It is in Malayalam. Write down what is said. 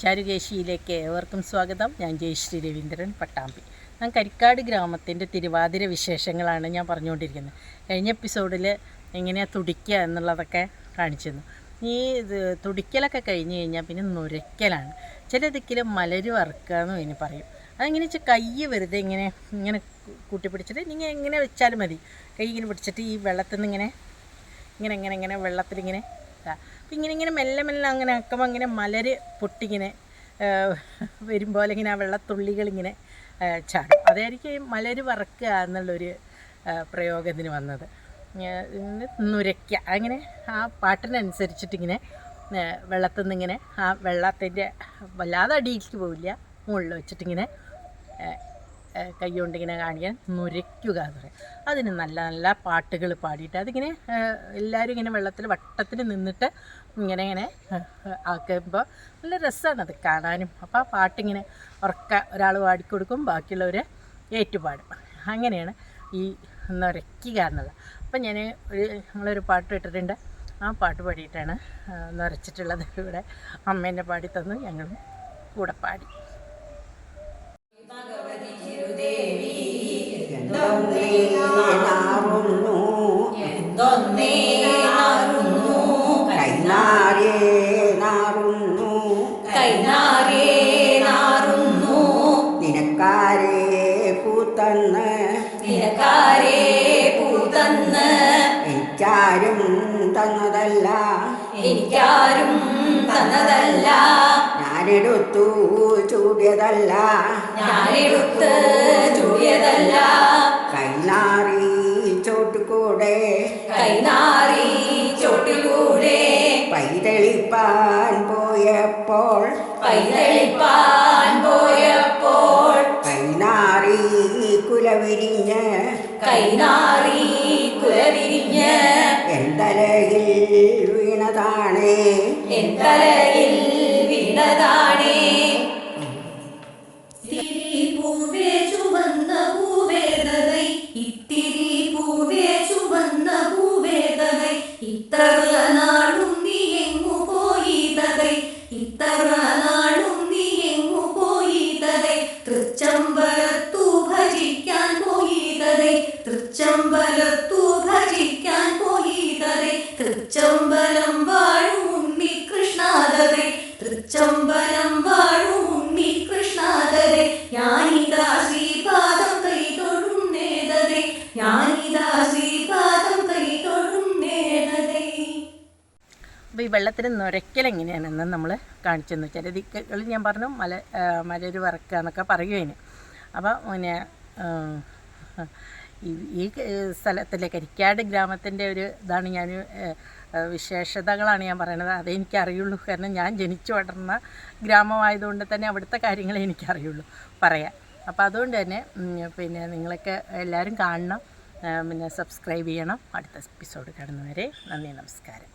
ചാരുകേശിയിലേക്ക് ഏവർക്കും സ്വാഗതം. ഞാൻ ജയശ്രീ രവീന്ദ്രൻ പട്ടാമ്പി. ഞാൻ കരിക്കാട് ഗ്രാമത്തിന്റെ തിരുവാതിര വിശേഷങ്ങളാണ് ഞാൻ പറഞ്ഞുകൊണ്ടിരിക്കുന്നത്. കഴിഞ്ഞ എപ്പിസോഡിൽ എങ്ങനെയാണ് തുടിക്കുക എന്നുള്ളതൊക്കെ കാണിച്ചിരുന്നു. ഈ തുടിക്കലൊക്കെ കഴിഞ്ഞ് കഴിഞ്ഞാൽ പിന്നെ നുരയ്ക്കലാണ്. ചില ദിക്കിൽ മലര് വറുക്കുക എന്ന് ഇനി പറയും. അതെങ്ങനെ വെച്ചാൽ കൈ വെറുതെ ഇങ്ങനെ ഇങ്ങനെ കൂട്ടി പിടിച്ചിട്ട് നിങ്ങൾ എങ്ങനെ വെച്ചാലും മതി. കൈ ഇങ്ങനെ പിടിച്ചിട്ട് ഈ വെള്ളത്തിൽ നിന്ന് ഇങ്ങനെ ഇങ്ങനെ ഇങ്ങനെ ഇങ്ങനെ വെള്ളത്തിലിങ്ങനെ. അപ്പം ഇങ്ങനെ ഇങ്ങനെ മെല്ലെ മെല്ലെ അങ്ങനെ ആക്കുമ്പോൾ അങ്ങനെ മലര് പൊട്ടിങ്ങനെ വരുമ്പോൾ ഇങ്ങനെ ആ വെള്ളത്തുള്ളികളിങ്ങനെ ചാടും. അതായിരിക്കും മലര് വറക്കുക എന്നുള്ളൊരു പ്രയോഗത്തിന് വന്നത്. നുരയ്ക്കുക അങ്ങനെ ആ പാട്ടിനനുസരിച്ചിട്ടിങ്ങനെ വെള്ളത്തിൽ നിന്നിങ്ങനെ ആ വെള്ളത്തിന്റെ വല്ലാതെ അടിയിലേക്ക് പോവില്ല. മുകളിൽ വെച്ചിട്ടിങ്ങനെ ആ, ആ, കൈ കൊണ്ടിങ്ങനെ കാണിക്കാൻ നുരയ്ക്കുക എന്ന് പറയും. അതിന് നല്ല നല്ല പാട്ടുകൾ പാടിയിട്ട് അതിങ്ങനെ എല്ലാവരും ഇങ്ങനെ വെള്ളത്തിൽ വട്ടത്തിൽ നിന്നിട്ട് ഇങ്ങനെ ഇങ്ങനെ ആക്കുമ്പോൾ നല്ല രസമാണ് അത് കാണാനും. അപ്പോൾ ആ പാട്ടിങ്ങനെ ഉറക്ക ഒരാൾ പാടിക്കൊടുക്കും ബാക്കിയുള്ളവർ ഏറ്റുപാടും. അങ്ങനെയാണ് ഈ നുരയ്ക്കുക എന്നത്. അപ്പം ഞാൻ ഒരു നമ്മളൊരു പാട്ട് ഇട്ടിട്ടുണ്ട് ആ പാട്ട് പാടിയിട്ടാണ് നിറച്ചിട്ടുള്ളത് ഇവിടെ. അമ്മേനെ പാടി തന്നു ഞങ്ങൾ കൂടെ പാടി. കൈനാരേ നാറുന്നു കൈനാരേ നാറുന്നു. നിനക്കാരേ കൂത്തന്ന് നിനക്കാരേ പൂതന്ന് എനിക്കാരും തന്നതല്ല. എനിക്കാരും തന്നതല്ല. ഞാനെടുത്തു ചൂടിയതല്ല. ഞാനെടുത്ത് ചൂടിയതല്ല പൈതളിപ്പാൻ പോയപ്പോൾ പൈതളിപ്പാൻ പോയപ്പോൾ കൈനാറി കുലവിരിഞ്ഞ് കൈനാറി കുലവിരിഞ്ഞ് എന്തലയിൽ വീണതാണേ എന്തലയിൽ തലയിൽ വീണതാണേ വാഴും ഉണ്ണി കൃഷ്ണാദകൈ തൃച്ചമ്പലം വാഴും ഉണ്ണി ഞാനിതാ ശ്രീപാദം കൈ തൊഴുന്നേതകൈ ഞാനിതാ ശ്രീപാദം കൈ തൊഴുന്നേതകൈ അപ്പോൾ ഈ വെള്ളത്തിന് നുരയ്ക്കൽ എങ്ങനെയാണെന്ന് നമ്മൾ കാണിച്ചെന്ന് ചില ദിക്കുകൾ ഞാൻ പറഞ്ഞു മല മലയൊരു വറക്കുക എന്നൊക്കെ പറയുമതിന് അപ്പോൾ പിന്നെ ഈ സ്ഥലത്തിലെ കരിക്കാട് ഗ്രാമത്തിന്റെ ഒരു ഇതാണ് ഞാൻ വിശേഷതകളാണ് ഞാൻ പറയുന്നത്. അതെനിക്ക് അറിയുള്ളൂ കാരണം ഞാൻ ജനിച്ചു വളർന്ന ഗ്രാമമായതുകൊണ്ട് തന്നെ അവിടുത്തെ കാര്യങ്ങളെ എനിക്കറിയുള്ളൂ പറയാൻ. അപ്പോൾ അതുകൊണ്ട് തന്നെ പിന്നെ നിങ്ങളൊക്കെ എല്ലാവരും കാണണം. പിന്നെ സബ്സ്ക്രൈബ് ചെയ്യണം. അടുത്ത എപ്പിസോഡ് കാണുന്നവരെ നന്ദി നമസ്കാരം.